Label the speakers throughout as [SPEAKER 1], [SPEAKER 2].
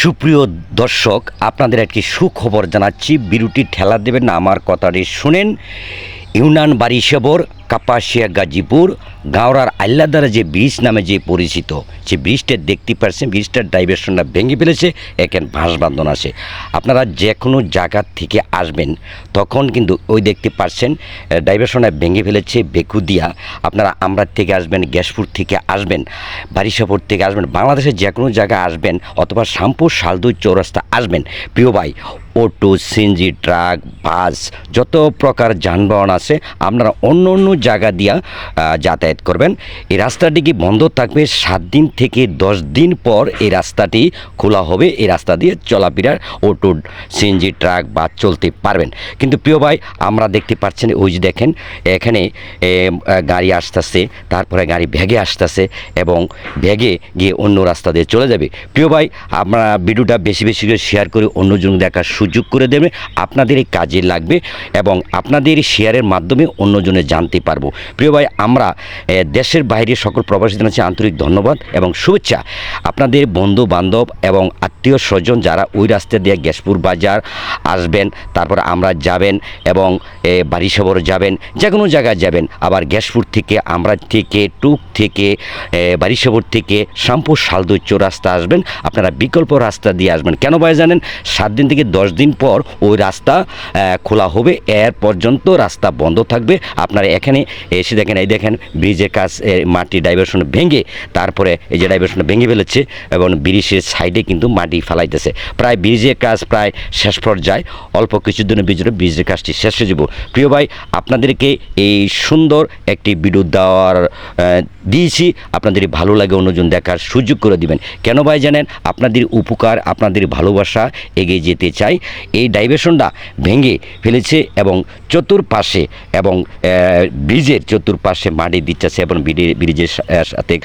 [SPEAKER 1] সুপ্রিয় দর্শক আপনাদের একটি সুখবর জানাচ্ছি। বিরুটি ঠেলা দেবেন আমার কথাটি শুনেন। ইউনান বারিশেবর, কাপাসিয়া, গাজীপুর, গাওরার আল্লাদারা যে ব্রিজ নামে যে পরিচিত, সে ব্রিজটা দেখতে পাচ্ছেন ব্রিজটার ডাইভারশনটা ভেঙে ফেলেছে এখানে ভাঁস বান্ধন আছে। আপনারা যে কোনো জায়গা থেকে আসবেন, তখন কিন্তু ওই দেখতে পাচ্ছেন ডাইভারশনটা ভেঙে ফেলেছে বেকুদিয়া। আপনারা আমরার থেকে আসবেন, গ্যাসপুর থেকে আসবেন, বারিশাপুর থেকে আসবেন, বাংলাদেশের যে কোনো জায়গায় আসবেন, অথবা শ্যামপুর শালদুই চৌরাস্তা আসবেন। প্রিয় ভাই অটো সিএনজি ট্রাক বাস যত প্রকার যানবাহন আছে, আপনারা অন্য অন্য জায়গা দিয়া যাতায়াত করবেন। এই রাস্তাটি কি বন্ধ থাকবে? সাত দিন থেকে দশ দিন পর এই রাস্তাটি খোলা হবে। এই রাস্তা দিয়ে চলাফেরার অটো সিএনজি ট্রাক বাস চলতে পারবেন। কিন্তু প্রিয় ভাই, আমরা দেখতে পাচ্ছেন, ওই যে দেখেন, এখানে গাড়ি আসতেছে, তারপরে গাড়ি ভেগে আসতেছে এবং ভেগে গিয়ে অন্য রাস্তা দিয়ে চলে যাবে। প্রিয় ভাই, আমরা ভিডিওটা বেশি বেশি করে শেয়ার করে অন্যজন দেখার সুযোগ করে দেবে আপনাদের এই কাজে লাগবে এবং আপনাদের শেয়ারের মাধ্যমে অন্যজনে জানতে পারব। প্রিয় ভাই আমরা দেশের বাইরে সকল প্রবাসীদের জানাচ্ছি আন্তরিক ধন্যবাদ এবং শুভেচ্ছা। আপনাদের বন্ধু বান্ধব এবং আত্মীয় স্বজন যারা ওই রাস্তা দিয়ে গ্যাসপুর বাজার আসবেন তারপর আমরা যাবেন এবং এ, বারিশবর যাবেন যে কোনো জায়গায় যাবেন আবার গ্যাসপুর থেকে আমরা থেকে টুক থেকে এ, বারিশবর থেকে শ্যামপুর শালদুই রাস্তা আসবেন আপনারা বিকল্প রাস্তা দিয়ে আসবেন। কেন ভাই জানেন সাত দিন থেকে দশ দিন পর ওই রাস্তা খোলা হবে। এর পর্যন্ত রাস্তা বন্ধ থাকবে। আপনারা এখানে এসে দেখেন, এই দেখেন ব্রিজের কাজ মাটি ডাইভারশন ভেঙে তারপরে এই যে ডাইভারশন ভেঙে ফেলেছে এবং ব্রিজের সাইডে কিন্তু মাটি ফেলাইতেছে। প্রায় ব্রিজের কাজ প্রায় শেষ পর্যায়ে। অল্প কিছুদিনের ভিতরে ব্রিজের কাজটি শেষ হয়ে যাব। প্রিয় ভাই, আপনাদেরকে এই সুন্দর একটি ভিডিও দেওয়ার দিয়েছি। আপনাদের ভালো লাগে অন্যজন দেখার সুযোগ করে দিবেন। কেন ভাই জানেন, আপনাদের উপকার, আপনাদের ভালোবাসা এগিয়ে যেতে চাই। এই ডাইভারশনটা ভেঙে ফেলেছে এবং চতুর্পাশে এবং ব্রিজের চতুর্পাশে মাটি দিতেছে এবং ব্রিজে- ব্রিজের সাথে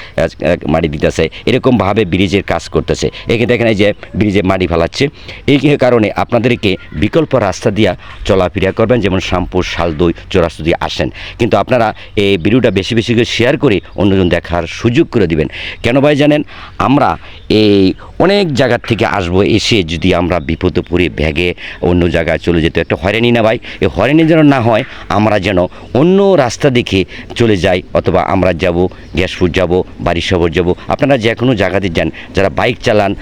[SPEAKER 1] মাটি দিতেছে। এরকমভাবে ব্রিজের কাজ করতেছে। এখানে দেখেন এই যে ব্রিজে মাটি ফেলাচ্ছে। এই কারণে আপনাদেরকে বিকল্প রাস্তা দিয়া চলাফেরা করবেন, যেমন শ্যামপুর, শালদই, চৌরাস্তা দিয়ে আসেন। কিন্তু আপনারা এই ভিডিওটা বেশি বেশি করে শেয়ার করে অন্যজন দেখার সুযোগ করে দিবেন। কেন ভাই জানেন, আমরা এই অনেক জায়গার থেকে আসব এসে যদি আমরা বিপদে পড়ে ব্যাগে অন্য জায়গায় চলে যেত। একটা হয়রানি না ভাই, এই হয়রানি যেন না হয়, আমরা যেন অন্য রাস্তা দেখে চলে যাই অথবা আমরা যাব, গ্যাসপুর যাব বাড়ি শহর যাব। আপনারা যে কোনো জায়গাতে যান, যারা বাইক চালান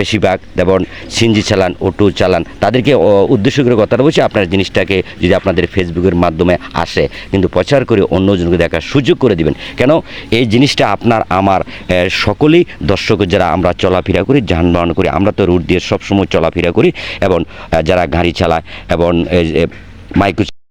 [SPEAKER 1] বেশিরভাগ যেমন সিনজি চালান, অটো চালান, তাদেরকে উদ্দেশ্য করে কথাটা বলছি, আপনার জিনিসটাকে যদি আপনাদের ফেসবুকের মাধ্যমে আসে, কিন্তু প্রচার করে অন্যজনকে দেখার সুযোগ করে দিবেন। কেন? এই জিনিসটা আপনার, আমার সকলেই দর্শক যারা আমরা চলাফেরা করি যানবাহন করি। আমরা তো রুট দিয়ে সবসময় চলাফেরা করি এবং যারা গাড়ি চালায় এবং মাইক্রো